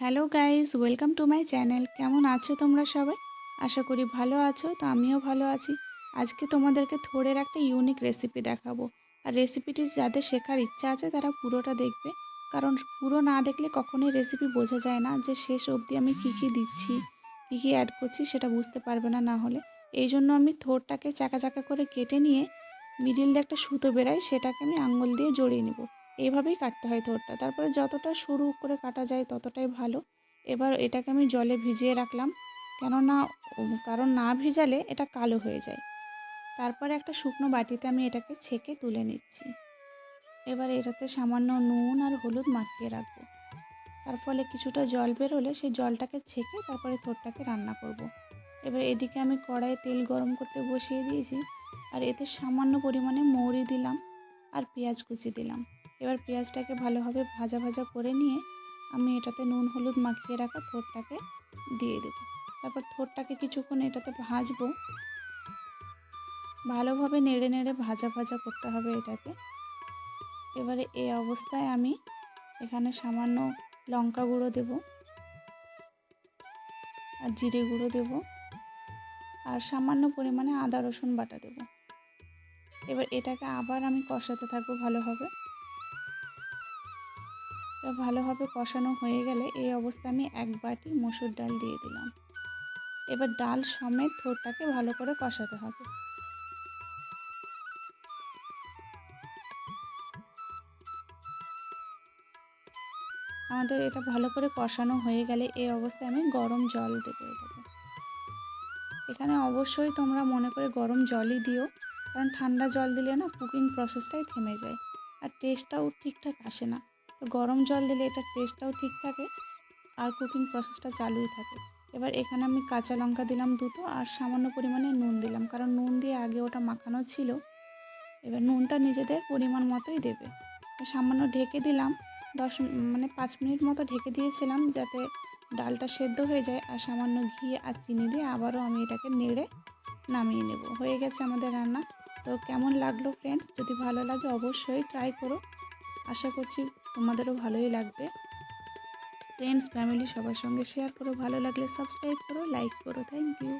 Hello guys welcome to my channel. কেমন আছো তোমরা সবাই? আশা করি ভালো আছো, তো আমিও ভালো আছি। আজকে তোমাদেরকে থোড়ের একটা ইউনিক রেসিপি দেখাবো। আর রেসিপিটি যাদের শেখার ইচ্ছা আছে, তারা পুরোটা দেখবে। কারণ পুরো না দেখলে কখনোই রেসিপি বোঝা যায় না যে শেষ অবধি আমি কী কী দিচ্ছি, কী কী অ্যাড করছি, সেটা বুঝতে পারবে না না হলে। এই জন্য আমি থোড়টাকে চাকা চাকা করে কেটে নিয়ে মিডিল দিয়ে একটা সুতো বেরাই, সেটাকে আমি আঙুল দিয়ে জড়িয়ে নেব। এইভাবেই কাটতে হয় থোড়টা তারপরে যতটা সরু করে কাটা যায় ততটাই ভালো। এবার এটাকে আমি জলে ভিজিয়ে রাখলাম। কেননা কারণ না ভিজালে এটা কালো হয়ে যায়। তারপরে একটা শুকনো বাটিতে আমি এটাকে ছেঁকে তুলে নিচ্ছি। এবার এটাতে সামান্য নুন আর হলুদ মাখিয়ে রাখব। তার ফলে কিছুটা জল বেরোলে সেই জলটাকে ছেঁকে তারপরে থোড়টাকে রান্না করব। এবার এদিকে আমি কড়াইয়ে তেল গরম করতে বসিয়ে দিয়েছি। আর এতে সামান্য পরিমাণে মৌরি দিলাম আর পেঁয়াজ কুচি দিলাম। এবার পেঁয়াজটাকে ভালোভাবে ভাজা ভাজা করে নিয়ে আমি এটাতে নুন, হলুদ মাখিয়ে রাখা থোড়টাকে দিয়ে দেবো। তারপর থোড়টাকে কিছুক্ষণ এটাতে ভাজবো। ভালোভাবে নেড়ে নেড়ে ভাজা ভাজা করতে হবে এটাকে। এবারে এই অবস্থায় আমি এখানে সামান্য লঙ্কা গুঁড়ো দেব আর জিরে গুঁড়ো দেব আর সামান্য পরিমাণে আদা রসুন বাটা দেব। এবার এটাকে আবার আমি কষাতে থাকব ভালোভাবে। এটা ভালোভাবে কষানো হয়ে গেলে এই অবস্থায় আমি এক বাটি মসুর ডাল দিয়ে দিলাম। এবার ডাল সমেত থোরটাকে ভালো করে কষাতে হবে। আমাদের এটা ভালো করে কষানো হয়ে গেলে এই অবস্থায় আমি গরম জল দেবো এটাতে। এখানে অবশ্যই তোমরা মনে করে গরম জলই দিও, কারণ ঠান্ডা জল দিলে না কুকিং প্রসেসটাই থেমে যায়। আর টেস্টটাও ঠিকঠাক আসে না। তো গরম জল দিলে এটার টেস্টটাও ঠিক থাকে আর কুকিং প্রসেসটা চালুই থাকে। এবার এখানে আমি কাঁচা লঙ্কা দিলাম দুটো আর সামান্য পরিমাণে নুন দিলাম, কারণ নুন দিয়ে আগে ওটা মাখানো ছিল। এবার নুনটা নিজেদের পরিমাণ মতোই দেবে। সামান্য ঢেকে দিলাম, দশ মানে পাঁচ মিনিট মতো ঢেকে দিয়েছিলাম যাতে ডালটা সেদ্ধ হয়ে যায় আর সামান্য ঘি আর চিনি দিয়ে আবারও আমি এটাকে নেড়ে নামিয়ে নেব। হয়ে গেছে আমাদের রান্না। তো কেমন লাগল ফ্রেন্ডস যদি ভালো লাগে অবশ্যই ট্রাই করো। আশা করছি তোমাদেরও ভালোই লাগবে। ফ্রেন্ডস ফ্যামিলি সবার সঙ্গে শেয়ার করো। ভালো লাগলে সাবস্ক্রাইব করো লাইক করো। Thank you